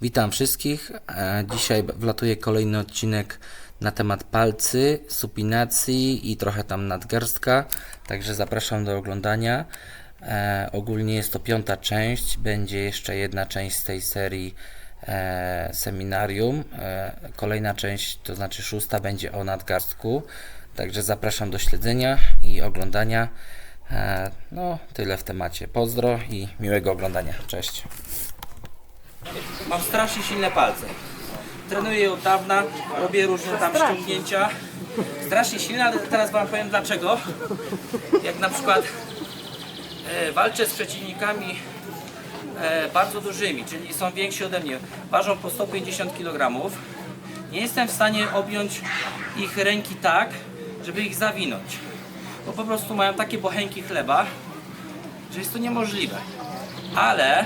Witam wszystkich. E, Dzisiaj wlatuje kolejny odcinek na temat palcy, supinacji i trochę tam nadgarstka. Także zapraszam do oglądania. E, ogólnie jest to piąta część. Będzie jeszcze jedna część z tej serii e, seminarium. Kolejna część, to znaczy szósta, będzie o nadgarstku. Także zapraszam do śledzenia i oglądania. No, tyle w temacie. Pozdro i miłego oglądania. Cześć. Mam strasznie silne palce. Trenuję od dawna, robię różne tam ściągnięcia. Strasznie silne, ale teraz Wam powiem dlaczego. Jak na przykład e, walczę z przeciwnikami e, bardzo dużymi, czyli są więksi ode mnie, ważą po 150 kg. Nie jestem w stanie objąć ich ręki tak, żeby ich zawinąć. Bo po prostu mają takie bochenki chleba, że jest to niemożliwe. Ale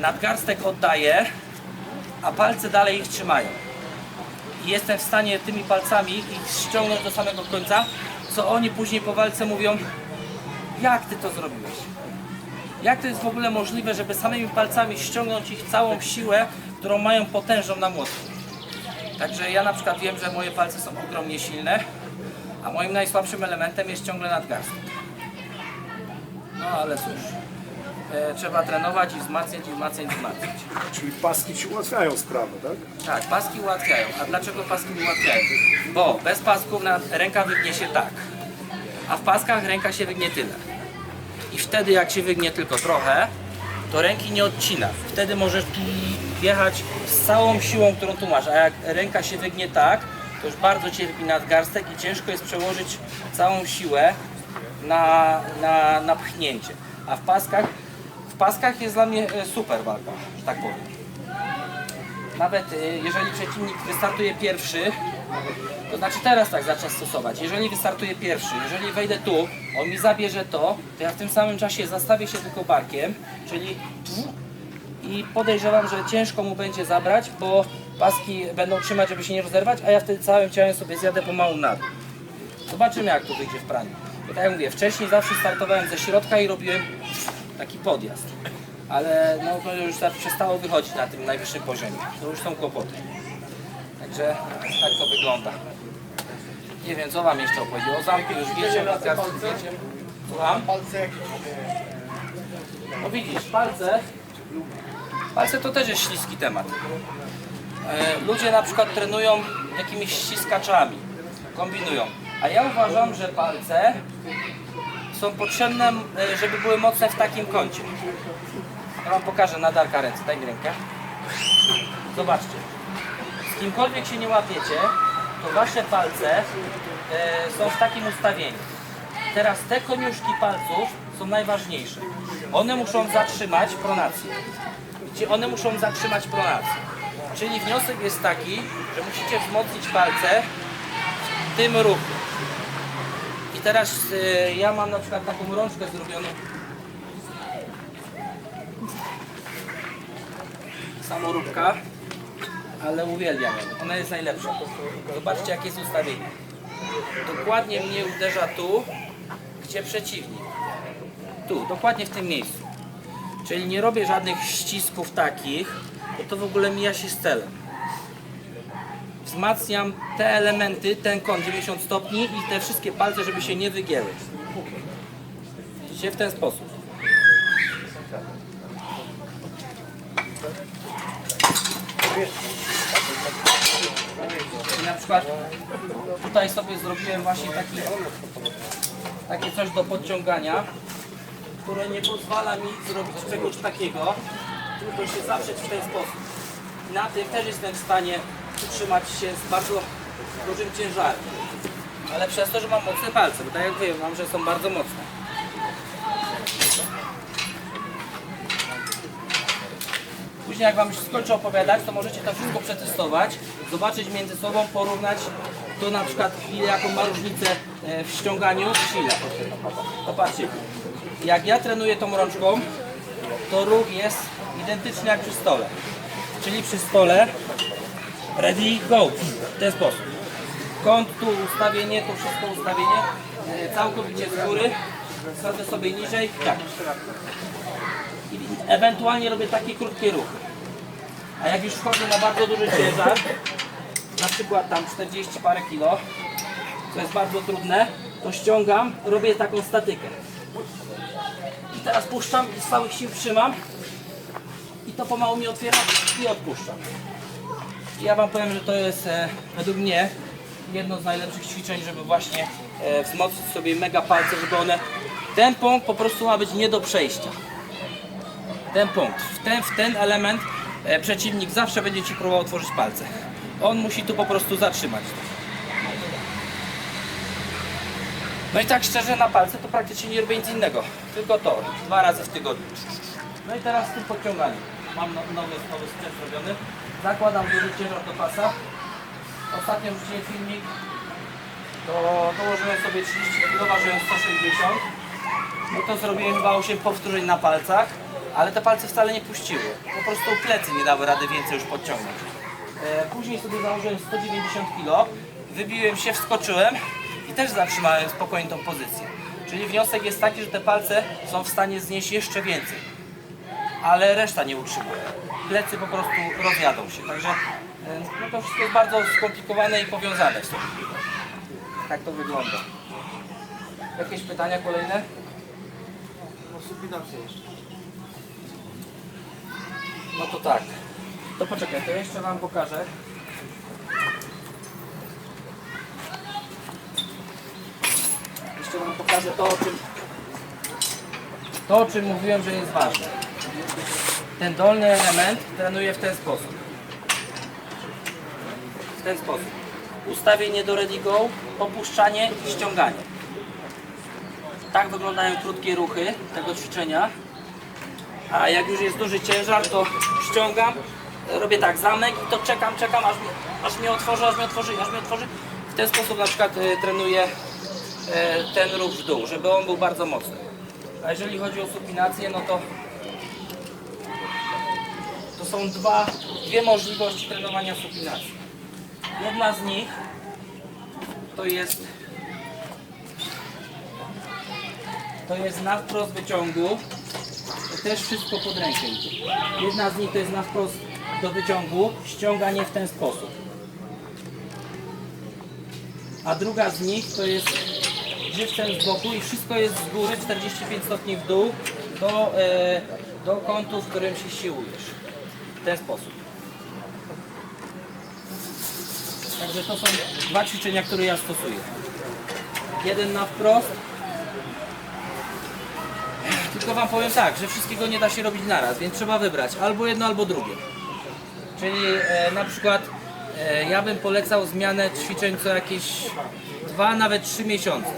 nadgarstek oddaję, a palce dalej ich trzymają. I jestem w stanie tymi palcami ich ściągnąć do samego końca, co oni później po walce mówią, jak ty to zrobiłeś? Jak to jest w ogóle możliwe, żeby samymi palcami ściągnąć ich całą siłę, którą mają potężną na młotku? Także ja na przykład wiem, że moje palce są ogromnie silne, a moim najsłabszym elementem jest ciągle nadgarstek. No ale cóż, e, trzeba trenować i wzmacniać, i wzmacniać, i wzmacniać. Czyli paski ci ułatwiają sprawę, tak? Tak, paski ułatwiają. A dlaczego paski ułatwiają? Bo bez pasków na, ręka wygnie się tak, a w paskach ręka się wygnie tyle. I wtedy jak się wygnie tylko trochę, to ręki nie odcina. Wtedy możesz tu jechać z całą siłą, którą tu masz. A jak ręka się wygnie tak, to już bardzo cierpi nadgarstek i ciężko jest przełożyć całą siłę na, na, na pchnięcie. A w paskach, paskach jest dla mnie e, super walka, że tak powiem. Nawet y, jeżeli przeciwnik wystartuje pierwszy, to znaczy teraz tak zacznę stosować. Jeżeli wystartuje pierwszy, jeżeli wejdę tu, on mi zabierze to, to ja w tym samym czasie zastawię się tylko barkiem, czyli i podejrzewam, że ciężko mu będzie zabrać, bo paski będą trzymać, żeby się nie rozerwać, a ja wtedy całym ciałem sobie zjadę pomału na dół. Zobaczymy jak to wyjdzie w praniu. Bo tak jak mówię, wcześniej zawsze startowałem ze środka i robiłem taki podjazd. Ale no, to już przestało wychodzić na tym najwyższym poziomie. To już są kłopoty. Także tak to wygląda. Nie wiem, co Wam jeszcze opowiedzieć. O zamku już wiecie, kartce wiecie. Słucham? No widzisz, palce, palce to też jest śliski temat. E, ludzie na przykład trenują jakimiś ściskaczami, kombinują. A ja uważam, że palce są potrzebne, e, żeby były mocne w takim kącie. Ja Wam pokażę na Darka ręce, daj mi rękę. Zobaczcie. Z kimkolwiek się nie łapiecie, to Wasze palce e, są w takim ustawieniu. Teraz te koniuszki palców są najważniejsze. One muszą zatrzymać pronację. One muszą zatrzymać pronację. Czyli wniosek jest taki, że musicie wzmocnić palce w tym ruchu. Teraz e, ja mam na przykład taką rączkę zrobioną samoróbka, ale uwielbiam ją. Ona jest najlepsza. Zobaczcie jakie jest ustawienie. Dokładnie mnie uderza tu, gdzie przeciwnik. Tu, dokładnie w tym miejscu. Czyli nie robię żadnych ścisków takich, bo to w ogóle mija się z celem. Wzmacniam te elementy, ten kąt 90 stopni i te wszystkie palce, żeby się nie wygięły. Widzicie? W ten sposób. I na przykład tutaj sobie zrobiłem właśnie taki, takie coś do podciągania, które nie pozwala mi zrobić czegoś takiego, tylko się zawrzeć w ten sposób. Na tym też jestem w stanie utrzymać się z bardzo dużym ciężarem. Ale przez to, że mam mocne palce, bo tak jak wiem, mam, że są bardzo mocne. Później jak Wam już skończę opowiadać, to możecie to wszystko przetestować, zobaczyć między sobą, porównać to na przykład jaką ma różnicę e, w ściąganiu w sile. Popatrzcie, jak ja trenuję tą rączką, to ruch jest identyczny jak przy stole. Czyli przy stole ready, go, w ten sposób. Kąt tu, ustawienie, tu wszystko ustawienie, e, całkowicie z góry, sadzę sobie niżej, tak. I ewentualnie robię takie krótkie ruchy. A jak już wchodzę na bardzo duży ciężar, na przykład tam 40 parę kilo, co jest bardzo trudne, to ściągam, robię taką statykę. I teraz puszczam i z całych sił trzymam i to pomału mi otwiera i odpuszczam. Ja Wam powiem, że to jest e, według mnie jedno z najlepszych ćwiczeń, żeby właśnie e, wzmocnić sobie mega palce, żeby one... Ten punkt po prostu ma być nie do przejścia. Ten punkt, w ten, w ten element e, przeciwnik zawsze będzie Ci próbował otworzyć palce. On musi tu po prostu zatrzymać. No i tak szczerze na palce to praktycznie nie robię nic innego. Tylko to, dwa razy w tygodniu. No i teraz z tym podciąganiem. Mam no- nowy, nowy sprzęt zrobiony. Zakładam duży ciężar do pasa. Ostatnio wrzuciłem filmik. To dołożyłem sobie 30 kg, ważyłem 160. No to zrobiłem chyba 8 powtórzeń na palcach. Ale te palce wcale nie puściły. Po prostu plecy nie dały rady więcej już podciągnąć. E, Później sobie założyłem 190 kg, wybiłem się, wskoczyłem i też zatrzymałem spokojnie tą pozycję. Czyli wniosek jest taki, że te palce są w stanie znieść jeszcze więcej, ale reszta nie utrzymuje. Plecy po prostu rozjadą się, także e, no to wszystko jest bardzo skomplikowane i powiązane w sobie. Tak to wygląda. Jakieś pytania kolejne? No to tak. To poczekaj, to jeszcze Wam pokażę. Jeszcze Wam pokażę to, o czym to, o czym mówiłem, że jest ważne. Ten dolny element trenuję w ten sposób. W ten sposób. Ustawienie do ready go, opuszczanie i ściąganie. Tak wyglądają krótkie ruchy tego ćwiczenia. A jak już jest duży ciężar, to ściągam, robię tak, zamek i to czekam, czekam, aż, mi- aż mnie otworzy, aż mnie otworzy, aż mnie otworzy. W ten sposób na przykład e, trenuję e, ten ruch w dół, żeby on był bardzo mocny. A jeżeli chodzi o supinację, no to to są dwa, dwie możliwości trenowania supinacji. Jedna z nich to jest to jest na wprost wyciągu też wszystko pod rękę. Jedna z nich to jest na wprost do wyciągu, ściąganie w ten sposób. A druga z nich to jest żywcem z boku i wszystko jest z góry, 45 stopni w dół, do, e, do kątu, w którym się siłujesz. W ten sposób. Także to są dwa ćwiczenia, które ja stosuję. Jeden na wprost, tylko Wam powiem tak, że wszystkiego nie da się robić naraz, więc trzeba wybrać albo jedno, albo drugie. Czyli e, na przykład e, ja bym polecał zmianę ćwiczeń co jakieś dwa, nawet trzy miesiące.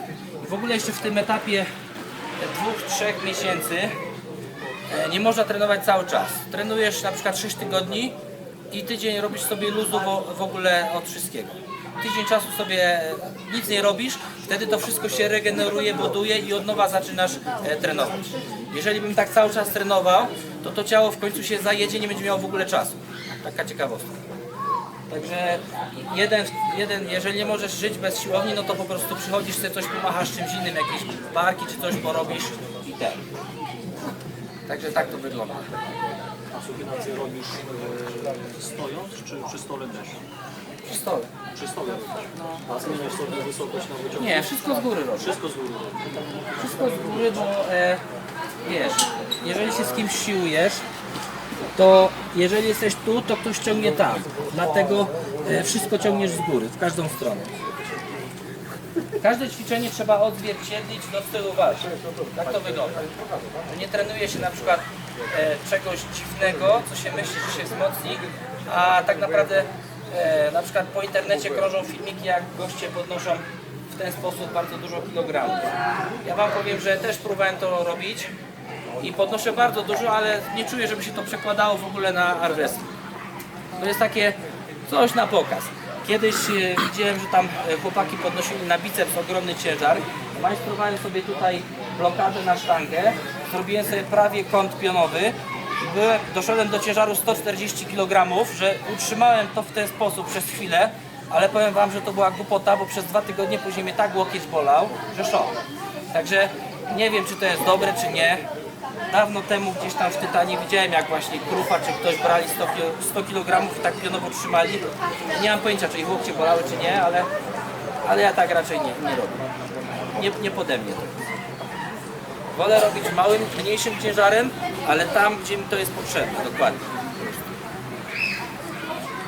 W ogóle jeszcze w tym etapie dwóch, trzech miesięcy nie można trenować cały czas. Trenujesz na przykład 6 tygodni i tydzień robisz sobie luzu w, w ogóle od wszystkiego. Tydzień czasu sobie e, nic nie robisz, wtedy to wszystko się regeneruje, buduje i od nowa zaczynasz e, trenować. Jeżeli bym tak cały czas trenował, to to ciało w końcu się zajedzie, nie będzie miało w ogóle czasu. Taka ciekawostka. Także jeden, jeden, jeżeli nie możesz żyć bez siłowni, no to po prostu przychodzisz sobie coś pomachasz czymś innym, jakieś barki czy coś porobisz i ten. Także tak to wygląda. A supinację robisz e, stojąc, czy przy stole też? Przy stole. Przy stole. A zmieniasz sobie wysokość na wyciągu? Nie, wszystko z góry robię. Wszystko z góry. Wszystko z góry, bo e, wiesz, jeżeli się z kimś siłujesz, to jeżeli jesteś tu, to ktoś ciągnie tam. Dlatego e, wszystko ciągniesz z góry, w każdą stronę. Każde ćwiczenie trzeba odzwierciedlić do stylu walki. Tak to wygląda. Nie trenuje się na przykład e, czegoś dziwnego, co się myśli, że się wzmocni, a tak naprawdę e, na przykład po internecie krążą filmiki, jak goście podnoszą w ten sposób bardzo dużo kilogramów. Ja Wam powiem, że też próbowałem to robić i podnoszę bardzo dużo, ale nie czuję, żeby się to przekładało w ogóle na armwrestling. To jest takie coś na pokaz. Kiedyś e, widziałem, że tam e, chłopaki podnosili na biceps ogromny ciężar. Majstrowałem sobie tutaj blokadę na sztangę. Zrobiłem sobie prawie kąt pionowy. Byłem, doszedłem do ciężaru 140 kg, że utrzymałem to w ten sposób przez chwilę, ale powiem Wam, że to była głupota, bo przez dwa tygodnie później mnie tak łokieć bolał, że szok. Także nie wiem, czy to jest dobre, czy nie, dawno temu gdzieś tam w Tytanie widziałem jak właśnie Krupa czy ktoś brali 100, kilo- 100 kg i tak pionowo trzymali. Nie mam pojęcia czy ich łokcie bolały czy nie, ale, ale ja tak raczej nie, nie robię. Nie, nie pode mnie to. Wolę robić małym, mniejszym ciężarem, ale tam gdzie mi to jest potrzebne, dokładnie.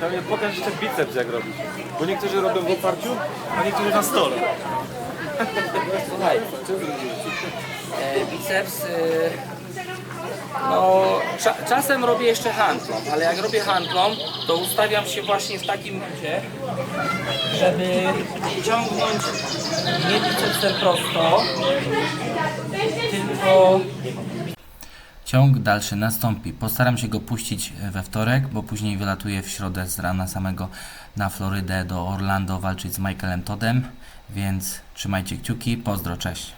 Kamil, pokaż jeszcze biceps jak robisz. Bo niektórzy robią w oparciu, a niektórzy na stole. Słuchaj, e, biceps, e, no cza, czasem robię jeszcze handlą, ale jak robię handlą, to ustawiam się właśnie w takim bucie, żeby ciągnąć nie bicepsem prosto, tylko Ciąg dalszy nastąpi. Postaram się go puścić we wtorek, bo później wylatuję w środę z rana samego na Florydę do Orlando walczyć z Michaelem Toddem, więc trzymajcie kciuki. Pozdro, cześć.